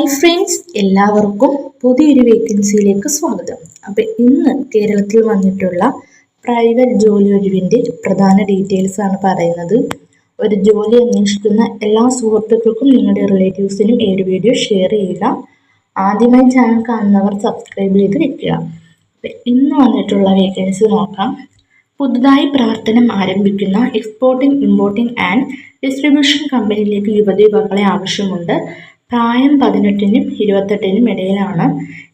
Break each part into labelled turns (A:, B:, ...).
A: Hi friends എല്ലാവർക്കും പുതിയൊരു വേക്കൻസിയിലേക്ക് സ്വാഗതം. അപ്പം ഇന്ന് കേരളത്തിൽ വന്നിട്ടുള്ള പ്രൈവറ്റ് ജോലി ഒഴിവിന്റെ പ്രധാന ഡീറ്റെയിൽസ് ആണ് പറയുന്നത്. ഒരു ജോലി അന്വേഷിക്കുന്ന എല്ലാ സുഹൃത്തുക്കൾക്കും നിങ്ങളുടെ റിലേറ്റീവ്സിനും ഈ ഒരു വീഡിയോ ഷെയർ ചെയ്യുക. ആദ്യമായി ചാനൽ കാണുന്നവർ സബ്സ്ക്രൈബ് ചെയ്ത് വെക്കുക. ഇന്ന് വന്നിട്ടുള്ള വേക്കൻസി നോക്കാം. പുതുതായി പ്രവർത്തനം ആരംഭിക്കുന്ന എക്സ്പോർട്ടിംഗ് ഇമ്പോർട്ടിംഗ് ആൻഡ് ഡിസ്ട്രിബ്യൂഷൻ കമ്പനിയിലേക്ക് യുവതി യുവാക്കളെ ആവശ്യമുണ്ട്. പ്രായം പതിനെട്ടിനും ഇരുപത്തെട്ടിനും ഇടയിലാണ്.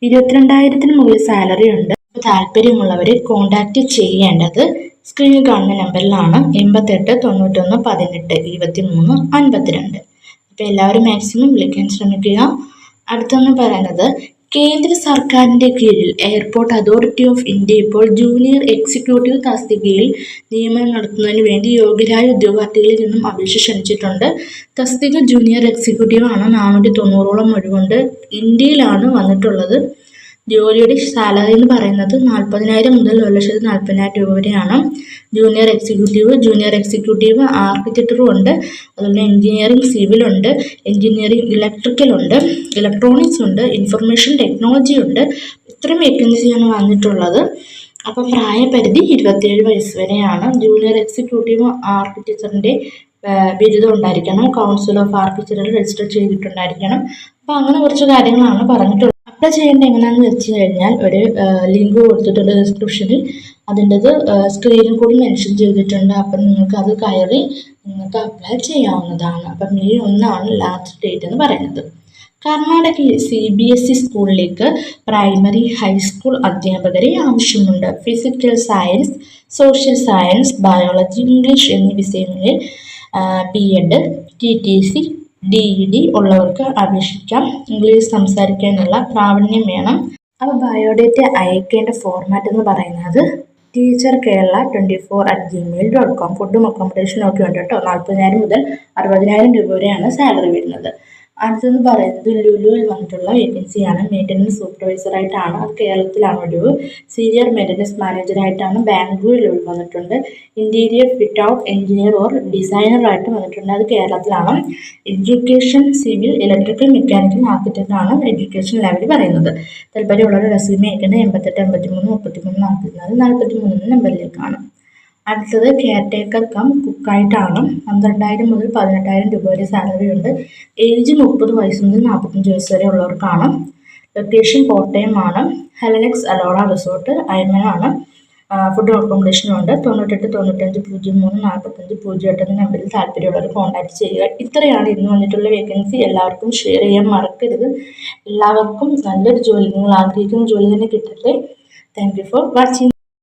A: ഇരുപത്തിരണ്ടായിരത്തിന് മുകളിൽ സാലറി ഉണ്ട്. താല്പര്യമുള്ളവർ കോൺടാക്റ്റ് ചെയ്യേണ്ടത് സ്ക്രീനിൽ കാണുന്ന നമ്പറിലാണ്. എൺപത്തെട്ട് തൊണ്ണൂറ്റൊന്ന് പതിനെട്ട് ഇരുപത്തി മൂന്ന് അൻപത്തിരണ്ട്. അപ്പോൾ എല്ലാവരും മാക്സിമം വിളിക്കാൻ ശ്രമിക്കുക. അടുത്തൊന്ന് പറയുന്നത് കേന്ദ്ര സർക്കാരിന്റെ കീഴിൽ എയർപോർട്ട് അതോറിറ്റി ഓഫ് ഇന്ത്യ ഇപ്പോൾ ജൂനിയർ എക്സിക്യൂട്ടീവ് തസ്തികയിൽ നിയമനം നടത്തുന്നതിന് വേണ്ടി യോഗ്യരായ ഉദ്യോഗാർത്ഥികളിൽ നിന്നും അപേക്ഷ ക്ഷണിച്ചിട്ടുണ്ട്. തസ്തിക ജൂനിയർ എക്സിക്യൂട്ടീവ് ആണ് നാനൂറ്റി തൊണ്ണൂറോളം ഒഴിവുണ്ട്. ഇന്ത്യയിലാണ് വന്നിട്ടുള്ളത്. ജോലിയുടെ സാലറി എന്ന് പറയുന്നത് നാൽപ്പതിനായിരം മുതൽ ഒരു ലക്ഷത്തി നാൽപ്പതിനായിരം രൂപ വരെയാണ്. ജൂനിയർ എക്സിക്യൂട്ടീവ് ജൂനിയർ എക്സിക്യൂട്ടീവ് ആർക്കിടെക്ടറും ഉണ്ട്. അതുപോലെ എഞ്ചിനീയറിംഗ് സിവിൽ ഉണ്ട്. എഞ്ചിനീയറിംഗ് ഇലക്ട്രിക്കൽ ഉണ്ട്. ഇലക്ട്രോണിക്സ് ഉണ്ട്. ഇൻഫർമേഷൻ ടെക്നോളജി ഉണ്ട്. ഇത്രയും വേക്കൻസിയാണ് വന്നിട്ടുള്ളത്. അപ്പോൾ പ്രായപരിധി ഇരുപത്തിയേഴ് വയസ്സ് വരെയാണ്. ജൂനിയർ എക്സിക്യൂട്ടീവ് ആർക്കിടെക്ചറിന്റെ ബിരുദം ഉണ്ടായിരിക്കണം. കൗൺസിൽ ഓഫ് ആർക്കിടെക്ചറിൽ രജിസ്റ്റർ ചെയ്തിട്ടുണ്ടായിരിക്കണം. അപ്പോൾ അങ്ങനെ കുറച്ച് കാര്യങ്ങളാണ് പറഞ്ഞിട്ടുള്ളത്. അപ്ലൈ ചെയ്യേണ്ടത് എങ്ങനെയാണെന്ന് വെച്ച് കഴിഞ്ഞാൽ ഒരു ലിങ്ക് കൊടുത്തിട്ടുണ്ട് ഡിസ്ക്രിപ്ഷനിൽ അതിന്റെത് സ്ക്രീനിൽ കൂടി മെൻഷൻ ചെയ്തിട്ടുണ്ട്. അപ്പം നിങ്ങൾക്ക് അത് കയറി നിങ്ങൾക്ക് അപ്ലൈ ചെയ്യാവുന്നതാണ്. അപ്പം മെയ് ഒന്നാണ് ലാസ്റ്റ് ഡേറ്റ് എന്ന് പറയുന്നത്. കർണാടകയിൽ സി ബി എസ് ഇ സ്കൂളിലേക്ക് പ്രൈമറി ഹൈസ്കൂൾ അധ്യാപകരെ ആവശ്യമുണ്ട്. Physical science social science biology English എന്നീ വിഷയങ്ങളിൽ B Ed T T C D E D ഉള്ളവർക്ക് അപേക്ഷിക്കാം. ഇംഗ്ലീഷ് സംസാരിക്കാനുള്ള പ്രാവീണ്യം വേണം. അപ്പോൾ ബയോഡേറ്റ അയക്കേണ്ട ഫോർമാറ്റ് എന്ന് പറയുന്നത് teacher Kerala twenty four at gmail dot com ഫുഡും അക്കോമഡേഷനും ഒക്കെ ഉണ്ട് കേട്ടോ. നാൽപ്പതിനായിരം മുതൽ അറുപതിനായിരം രൂപ വരെയാണ് സാലറി വരുന്നത്. അടുത്തത് പറയുന്നത് ലുലുവിൽ വന്നിട്ടുള്ള വേക്കൻസിയാണ് മെയിന്റനൻസ് സൂപ്പർവൈസറായിട്ടാണ് അത് കേരളത്തിലാണ് ഒരു സീനിയർ മെയിന്റനൻസ് മാനേജറായിട്ടാണ് ബാംഗ്ലൂരിൽ ഒഴിവ് വന്നിട്ടുണ്ട്. Interior fit out engineer or ഡിസൈനറായിട്ട് വന്നിട്ടുണ്ട്. അത് കേരളത്തിലാണ്. എഡ്യൂക്കേഷൻ സിവിൽ ഇലക്ട്രിക്കൽ മെക്കാനിക്കൽ ആർക്കിടെക്റ്റാണ് എഡ്യൂക്കേഷൻ ലെവൽ പറയുന്നത്. താല്പര്യമുള്ളവർ റെസ്യൂമേ അയക്കേണ്ടത് എൺപത്തെട്ട് എൺപത്തി മൂന്ന് മുപ്പത്തി മൂന്ന് നാൽപ്പത്തിനാല് നാൽപ്പത്തി മൂന്ന് നമ്പറിലേക്കാണ് അടുത്തത് കെയർ ടേക്കർ കം കുക്കായിട്ടാണ്. പന്ത്രണ്ടായിരം മുതൽ പതിനെട്ടായിരം രൂപ വരെ സാലറി ഉണ്ട്. ഏജ് മുപ്പത് വയസ്സ് മുതൽ നാൽപ്പത്തഞ്ച് വയസ്സ് വരെ ഉള്ളവർക്കാണ്. ലൊക്കേഷൻ കോട്ടയമാണ് ഹെലനെക്സ് അലോറ റിസോർട്ട് അയമനാണ് ഫുഡ് അക്കോമഡേഷനും ഉണ്ട്. തൊണ്ണൂറ്റെട്ട് തൊണ്ണൂറ്റഞ്ച് പൂജ്യം മൂന്ന് നാൽപ്പത്തഞ്ച് പൂജ്യം എട്ട് എന്ന നമ്പറിൽ താല്പര്യമുള്ളവർ കോൺടാക്ട് ചെയ്യുക. ഇത്രയാണ് ഇന്ന് വന്നിട്ടുള്ള വേക്കൻസി എല്ലാവർക്കും ഷെയർ ചെയ്യാൻ മറക്കരുത്. എല്ലാവർക്കും നല്ലൊരു ജോലി. നിങ്ങൾ ആഗ്രഹിക്കുന്ന ജോലി തന്നെ കിട്ടട്ടെ. Thank you for watching